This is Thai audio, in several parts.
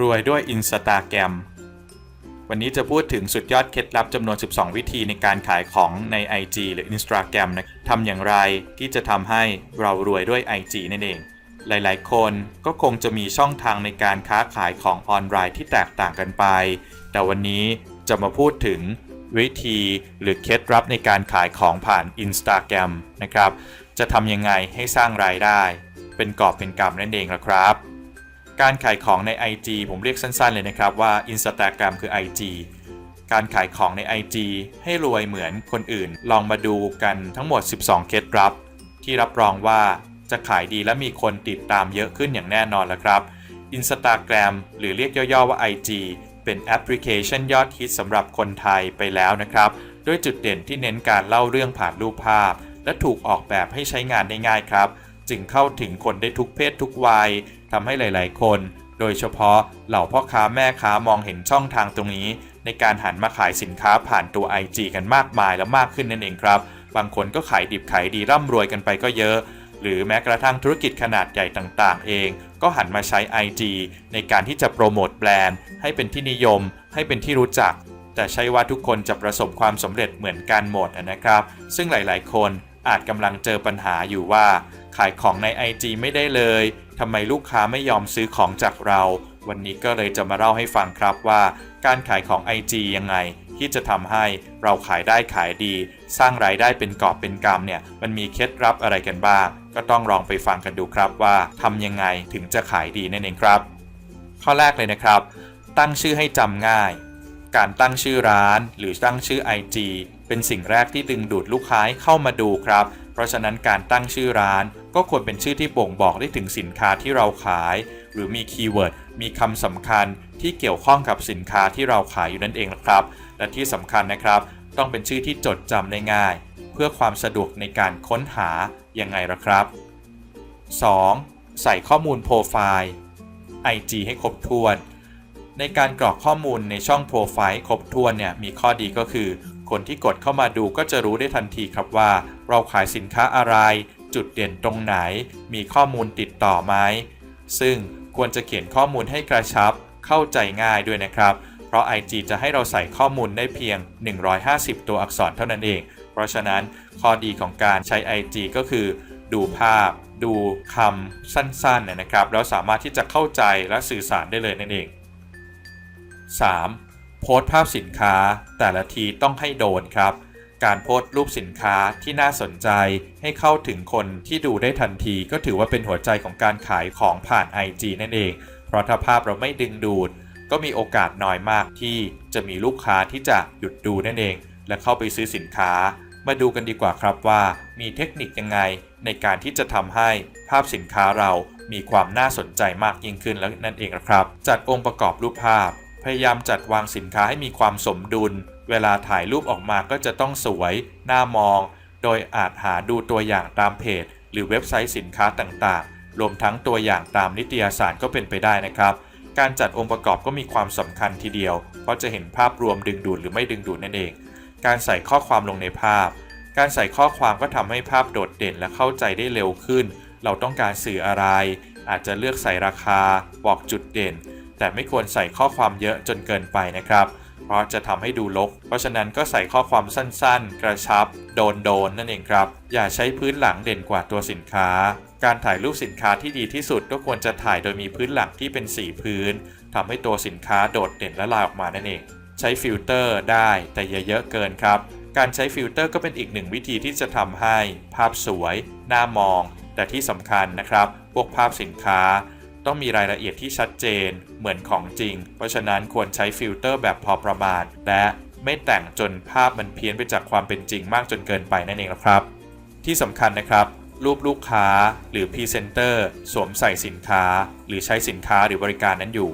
รวยด้วย Instagram วันนี้จะพูดถึงสุดยอดเคล็ดลับจำนวน 12 วิธีในการขายของใน IG หรือ Instagram นะทำอย่างไรที่จะทำให้เรารวยด้วย IG นั่นเอง หลายๆ คนก็คงจะมีช่องทางในการค้าขายของออนไลน์ที่แตกต่างกันไป แต่วันนี้จะมาพูดถึงวิธีหรือเคล็ดลับในการขายของผ่าน Instagram นะครับ จะทำยังไงให้สร้างรายได้ เป็นกอบเป็นกำนั่นเองละครับ การขายของใน IG ผมเรียกสั้นๆเลยนะครับว่า Instagram คือ IG การขายของใน IG ให้รวยเหมือนคนอื่น ลองมาดูกันทั้งหมด 12 เคล็ดลับ ที่รับรองว่าจะขายดีและมีคนติดตามเยอะขึ้นอย่างแน่นอนแล้วครับ Instagram หรือเรียกย่อๆว่า IG เป็นแอปพลิเคชันยอดฮิตสำหรับคนไทยไปแล้วนะครับ ด้วยจุดเด่นที่เน้นการเล่าเรื่องผ่านรูปภาพ และถูกออกแบบให้ใช้งานได้ง่ายครับ จึงเข้าถึงคนได้ทุกเพศทุกวัย ทำให้หลาย ๆ คน โดยเฉพาะเหล่าพ่อค้าแม่ค้ามองเห็นช่องทางตรงนี้ ในการหันมาขายสินค้าผ่านตัว IG กันมากมายและมากขึ้นนั่นเองครับ บางคนก็ขายดิบขายดีร่ำรวยกันไปก็เยอะ หรือแม้กระทั่งธุรกิจขนาดใหญ่ต่าง ๆ เอง ก็หันมาใช้ IG ในการที่จะโปรโมทแบรนด์ ให้เป็นที่นิยม ให้เป็นที่รู้จัก แต่ใช่ว่าทุกคนจะประสบความสำเร็จเหมือนกันหมดนะครับ ซึ่งหลาย ๆ คนอาจกำลังเจอปัญหาอยู่ว่า ขายของใน IG ไม่ได้เลย ทำไมลูกค้าไม่ยอมซื้อของจากเรา วันนี้ก็เลยจะมาเล่าให้ฟังครับว่า การขายของ IG ยังไง ที่จะทำให้เราขายได้ขายดี สร้างรายได้เป็นกอบเป็นกำเนี่ยมันมีเคล็ดลับอะไรกันบ้าง ก็ต้องลองไปฟังกันดูครับว่าทำยังไงถึงจะขายดีนั่นเองครับ ข้อแรกเลยนะครับ ตั้งชื่อให้จำง่าย การตั้งชื่อร้าน หรือตั้งชื่อ IG เป็นสิ่งแรกที่ดึงดูดลูกค้าเข้ามาดูครับ เพราะฉะนั้นการตั้งชื่อร้านก็ควรเป็นชื่อที่บ่งบอกได้ถึงสินค้าที่เราขาย หรือมีคีย์เวิร์ดมีคำสำคัญที่เกี่ยวข้องกับสินค้าที่เราขายอยู่นั่นเองนะครับ และที่สำคัญนะครับ ต้องเป็นชื่อที่จดจำได้ง่าย เพื่อความสะดวกในการค้นหายังไงล่ะครับ 2. ใส่ข้อมูลโปรไฟล์ IG ให้ครบถ้วน ในการกรอกข้อมูลในช่องโปรไฟล์ครบถ้วนเนี่ยมีข้อดีก็คือ คนที่กดเข้ามาดูก็จะรู้ได้ทันทีครับว่า เราขายสินค้าอะไร จุดเด่นตรงไหน มีข้อมูลติดต่อไหม ซึ่งควรจะเขียนข้อมูลให้กระชับ เข้าใจง่ายด้วยนะครับ เพราะ IG จะให้เราใส่ข้อมูลได้เพียง 150 ตัวอักษรเท่านั้นเอง เพราะฉะนั้นข้อดีของการใช้ IG ก็คือ ดูภาพ ดูคำสั้นๆนะครับ แล้วสามารถที่จะเข้าใจและสื่อสารได้เลยนั่นเอง 3. โพสต์ภาพสินค้า แต่ละทีต้องให้โดนครับ การโพสต์รูปสินค้าที่น่าสนใจ ให้เข้าถึงคนที่ดูได้ทันที ก็ถือว่าเป็นหัวใจของการขายของผ่าน IG นั่นเอง เพราะถ้าภาพเราไม่ดึงดูด ก็มีโอกาสน้อยมากที่จะมีลูกค้าที่จะหยุดดูนั่นเอง และเข้าไปซื้อสินค้า มาดูกันดีกว่าครับว่า มีเทคนิคยังไงในการที่จะทำให้ภาพสินค้าเรามีความน่าสนใจมากยิ่งขึ้นแล้วนั่นเองนะครับจัดองค์ประกอบรูปภาพ พยายามจัดวางสินค้าให้มีความสมดุล เวลาถ่ายรูปออกมาก็จะต้องสวย น่ามอง โดยอาจหาดูตัวอย่างตามเพจ หรือเว็บไซต์สินค้าต่างๆ รวมทั้งตัวอย่างตามนิตยสารก็เป็นไปได้นะครับ การจัดองค์ประกอบก็มีความสำคัญทีเดียว เพราะจะเห็นภาพรวมดึงดูดหรือไม่ดึงดูดนั่นเอง การใส่ข้อความลงในภาพ การใส่ข้อความก็ทำให้ภาพโดดเด่นและเข้าใจได้เร็วขึ้น เราต้องการสื่ออะไร อาจจะเลือกใส่ราคา บอกจุดเด่น แต่ไม่ควรใส่ข้อความเยอะจนเกินไปนะครับ เพราะจะทำให้ดูลก เพราะฉะนั้นก็ใส่ข้อความสั้นๆ กระชับ โดนโดนนั่นเองครับ อย่าใช้พื้นหลังเด่นกว่าตัวสินค้า การถ่ายรูปสินค้าที่ดีที่สุดก็ควรจะถ่ายโดยมีพื้นหลังที่เป็นสีพื้นทำให้ตัวสินค้าโดดเด่นและลายออกมานั่นเอง ใช้ฟิลเตอร์ได้แต่อย่าเยอะเกินครับ การใช้ฟิลเตอร์ก็เป็นอีกหนึ่งวิธีที่จะทำให้ ภาพสวย น่ามอง แต่ที่สำคัญนะครับ พวกภาพสินค้า ต้องมีรายละเอียดที่ชัดเจนเหมือนของจริง เพราะฉะนั้นควรใช้ฟิลเตอร์แบบพอประมาณ และไม่แต่งจนภาพมันเพี้ยนไปจากความเป็นจริงมากจนเกินไปนั่นเองนะครับ ที่สำคัญนะครับรูปลูกค้าหรือพรีเซนเตอร์สวมใส่สินค้า หรือใช้สินค้าหรือบริการนั้นอยู่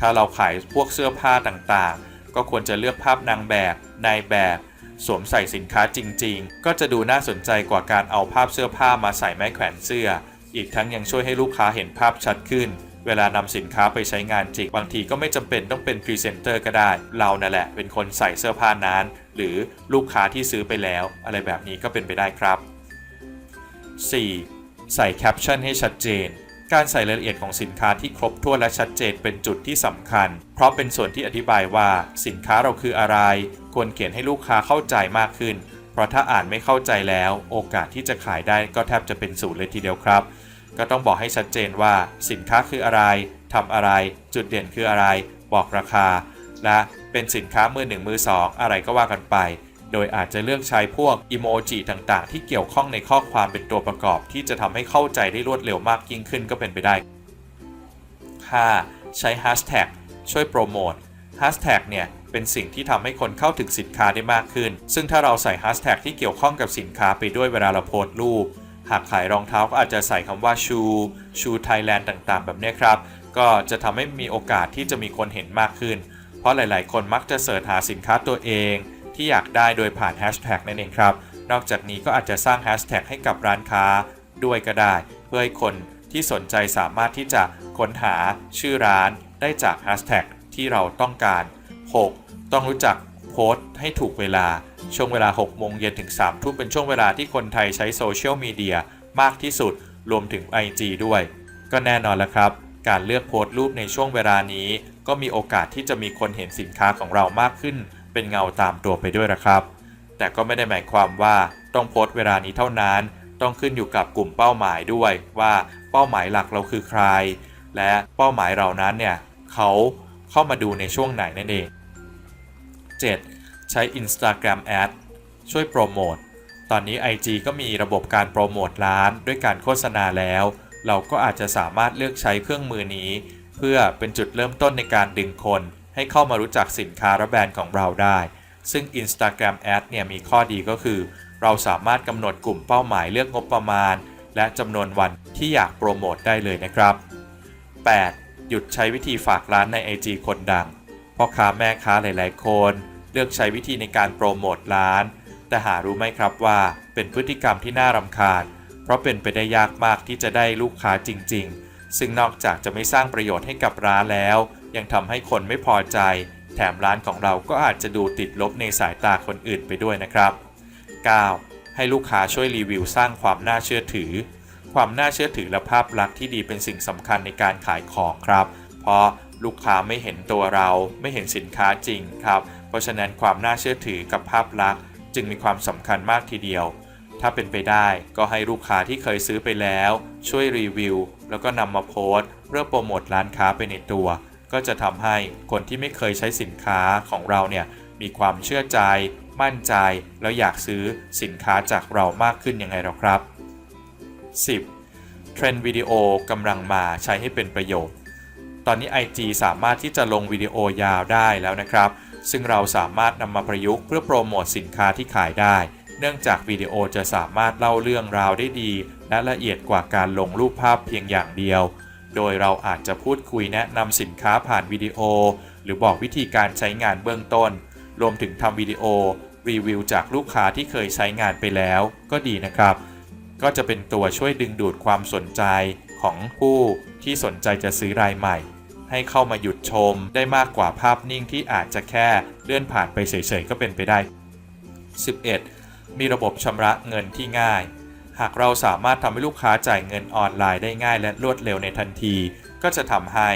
ถ้าเราขายพวกเสื้อผ้าต่างๆ ก็ควรจะเลือกภาพนางแบบนายแบบ สวมใส่สินค้าจริง ๆ ก็จะดูน่าสนใจกว่าการเอาภาพเสื้อผ้ามาใส่ไม้แขวนเสื้อ อีกทั้งยังช่วยให้ลูกค้าเห็นภาพชัดขึ้น เวลานำสินค้าไปใช้งานจริง บางทีก็ไม่จำเป็นต้องเป็นพรีเซนเตอร์ก็ได้ เรานั่นแหละเป็นคนใส่เสื้อผ้านั้น หรือลูกค้าที่ซื้อไปแล้ว อะไรแบบนี้ก็เป็นไปได้ครับ 4. ใส่แคปชั่นให้ชัดเจนการใส่รายละเอียดของสินค้าที่ครบถ้วนและชัดเจนเป็นจุดที่สำคัญ เพราะเป็นส่วนที่อธิบายว่าสินค้าเราคืออะไร ควรเขียนให้ลูกค้าเข้าใจมากขึ้น เพราะถ้าอ่านไม่เข้าใจแล้ว โอกาสที่จะขายได้ก็แทบจะเป็นศูนย์เลยทีเดียวครับ ก็ต้องบอกให้ชัดเจนว่าสินค้าคืออะไรทำอะไร จุดเด่นคืออะไร บอกราคา และเป็นสินค้ามือหนึ่งมือสองอะไรก็ว่ากันไป โดยอาจจะเลือกใช้พวกอิโมจิต่างๆ ที่เกี่ยวข้องในข้อความเป็นตัวประกอบ ที่จะทำให้เข้าใจได้รวดเร็วมากยิ่งขึ้นก็เป็นไปได้ 5. ใช้ Hashtag ช่วยโปรโมท Hashtag เนี่ย เป็นสิ่งที่ทำให้คนเข้าถึงสินค้าได้มากขึ้น ซึ่งถ้าเราใส่ Hashtag ที่เกี่ยวข้องกับสินค้าไปด้วยเวลาเราโพสต์รูป หากขายรองเท้าก็อาจจะใส่คำว่าชูชูไทยแลนด์ต่างๆ แบบนี้ครับ ก็จะทำให้มีโอกาสที่จะมีคนเห็นมากขึ้น เพราะหลาย ๆ คนมักจะเสิร์ชหาสินค้าตัวเอง ที่อยากได้โดยผ่านแฮชแท็กนั่นเองครับ นอกจากนี้ก็อาจจะสร้างแฮชแท็กให้กับร้านค้าด้วยก็ได้ เพื่อให้คนที่สนใจสามารถที่จะค้นหาชื่อร้านได้จากแฮชแท็กที่เราต้องการ 6. ต้องรู้จักโพสต์ให้ถูกเวลา ช่วงเวลา 6 โมงเย็นถึง 3 ทุ่มเป็นช่วงเวลาที่คนไทยใช้โซเชียลมีเดียมากที่สุด รวมถึง IG ด้วย ก็แน่นอนแล้วครับ การเลือกโพสต์รูปในช่วงเวลานี้ ก็มีโอกาสที่จะมีคนเห็นสินค้าของเรามากขึ้น เป็นเงาตามตัวไปด้วยนะครับ แต่ก็ไม่ได้หมายความว่าต้องโพสต์เวลานี้เท่านั้น ต้องขึ้นอยู่กับกลุ่มเป้าหมายด้วย ว่าเป้าหมายหลักเราคือใคร และเป้าหมายเรานั้นเนี่ยเขาเข้ามาดูในช่วงไหนนั่นเอง 7. ใช้ Instagram Ad ช่วยโปรโมท ตอนนี้ IG ก็มีระบบการโปรโมทร้านด้วยการโฆษณาแล้ว เราก็อาจจะสามารถเลือกใช้เครื่องมือนี้ เพื่อเป็นจุดเริ่มต้นในการดึงคน ให้เข้ามารู้จักสินค้าและแบรนด์ของเราได้ ซึ่ง Instagram Ad เนี่ยมีข้อดีก็คือ เราสามารถกำหนดกลุ่มเป้าหมายเลือกงบประมาณ และจำนวนวันที่อยากโปรโมทได้เลยนะครับ 8. หยุดใช้วิธีฝากร้านใน IG คนดังพ่อค้าแม่ค้าหลาย ๆ คน เลือกใช้วิธีในการโปรโมทร้าน แต่หารู้ไหมครับว่าเป็นพฤติกรรมที่น่ารำคาญ เพราะเป็นไปได้ยากมากที่จะได้ลูกค้าจริง ๆ ซึ่งนอกจากจะไม่สร้างประโยชน์ให้กับร้านแล้ว ยังทำให้คนไม่พอใจ แถมร้านของเราก็อาจจะดูติดลบในสายตาคนอื่นไปด้วยนะครับ 9. ให้ลูกค้าช่วยรีวิวสร้างความน่าเชื่อถือ ความน่าเชื่อถือและภาพลักษณ์ที่ดีเป็นสิ่งสำคัญในการขายของครับ เพราะลูกค้าไม่เห็นตัวเราไม่เห็นสินค้าจริงครับ ราะฉะนั้นความน่าเชื่อถือกับภาพลักษณ์ จึงมีความสำคัญมากทีเดียว ถ้าเป็นไปได้ก็ให้ลูกค้าที่เคยซื้อไปแล้ว ช่วยรีวิว แล้วก็นำมาโพสต์เพื่อโปรโมทร้านค้าไปในตัว ก็จะทำให้คนที่ไม่เคยใช้สินค้าของเราเนี่ยมีความเชื่อใจ มั่นใจ แล้วอยากซื้อสินค้าจากเรามากขึ้นยังไงหรอครับ 10. เทรนด์วิดีโอกำลังมาใช้ให้เป็นประโยชน์ ตอนนี้ IG สามารถที่จะลงวิดีโอยาวได้แล้วนะครับ ซึ่งเราสามารถนำมาประยุกต์เพื่อโปรโมทสินค้าที่ขายได้ เนื่องจากวิดีโอจะสามารถเล่าเรื่องราวได้ดี และละเอียดกว่าการลงรูปภาพเพียงอย่างเดียว โดยเราอาจจะพูดคุยแนะนำสินค้าผ่านวิดีโอ หรือบอกวิธีการใช้งานเบื้องต้น รวมถึงทำวิดีโอ รีวิวจากลูกค้าที่เคยใช้งานไปแล้ว ก็ดีนะครับ ก็จะเป็นตัวช่วยดึงดูดความสนใจของผู้ที่สนใจจะซื้อรายใหม่ ให้เข้ามาหยุดชม ได้มากกว่าภาพนิ่งที่อาจจะแค่เลื่อนผ่านไปเฉยๆก็เป็นไปได้ 11. มีระบบชำระเงินที่ง่าย หากเราสามารถทำให้ลูกค้าจ่ายเงินออนไลน์ได้ง่ายและรวดเร็วในทันที ก็จะทำให้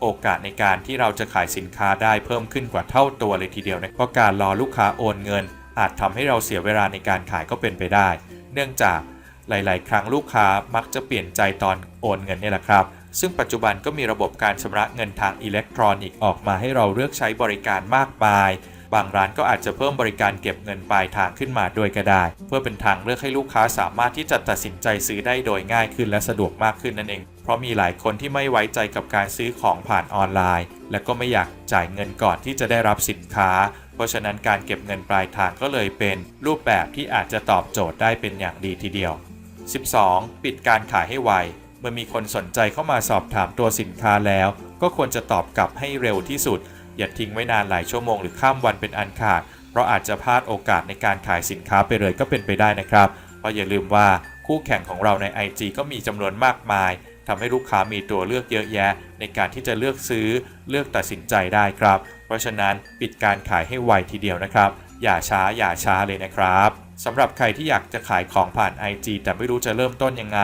โอกาสในการที่เราจะขายสินค้าได้เพิ่มขึ้นกว่าเท่าตัวเลยทีเดียวนะเพราะการรอลูกค้าโอนเงิน อาจทำให้เราเสียเวลาในการขายก็เป็นไปได้ เนื่องจากหลาย ๆ ครั้งลูกค้ามักจะเปลี่ยนใจตอนโอนเงินนี่แหละครับ ซึ่งปัจจุบันก็มีระบบการชำระเงินทางอิเล็กทรอนิกส์ออกมาให้เราเลือกใช้บริการมากมาย บางร้านก็อาจจะเพิ่มบริการเก็บเงินปลายทางขึ้นมาด้วยก็ได้ เพื่อเป็นทางเลือกให้ลูกค้าสามารถที่จะตัดสินใจซื้อได้โดยง่ายขึ้นและสะดวกมากขึ้นนั่นเอง เพราะมีหลายคนที่ไม่ไว้ใจกับการซื้อของผ่านออนไลน์ และก็ไม่อยากจ่ายเงินก่อนที่จะได้รับสินค้า เพราะฉะนั้นการเก็บเงินปลายทางก็เลยเป็น รูปแบบที่อาจจะตอบโจทย์ได้เป็นอย่างดีทีเดียว 12. ปิดการขายให้ไว เมื่อมีคนสนใจเข้ามาสอบถามตัวสินค้าแล้ว ก็ควรจะตอบกลับให้เร็วที่สุด อย่าทิ้งไว้นานหลายชั่วโมงหรือข้ามวันเป็นอันขาด เพราะอาจจะพลาดโอกาสในการขายสินค้าไปเลยก็เป็นไปได้นะครับ เพราะอย่าลืมว่าคู่แข่งของเราใน IG ก็มีจำนวนมากมายทำให้ลูกค้ามีตัวเลือกเยอะแยะ ในการที่จะเลือกซื้อเลือกตัดสินใจได้ครับ เพราะฉะนั้นปิดการขายให้ไวทีเดียวนะครับ อย่าช้าอย่าช้าเลยนะครับสำหรับใครที่อยากจะขายของผ่าน IG แต่ไม่รู้จะเริ่มต้นยังไง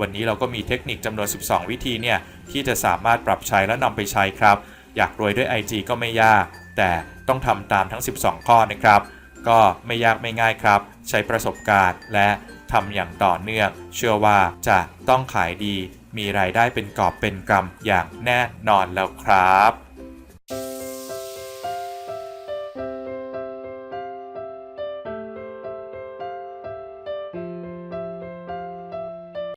วันนี้เราก็มีเทคนิคจำนวน 12 วิธีเนี่ยที่จะสามารถปรับใช้และนำไปใช้ครับ อยากรวยด้วย IG ก็ไม่ยาก แต่ต้องทำตามทั้ง 12 ข้อนะครับ ก็ไม่ยากไม่ง่ายครับ ใช้ประสบการณ์และทำอย่างต่อเนื่อง เชื่อว่าจะต้องขายดี มีรายได้เป็นกอบเป็นกำอย่างแน่นอนแล้วครับ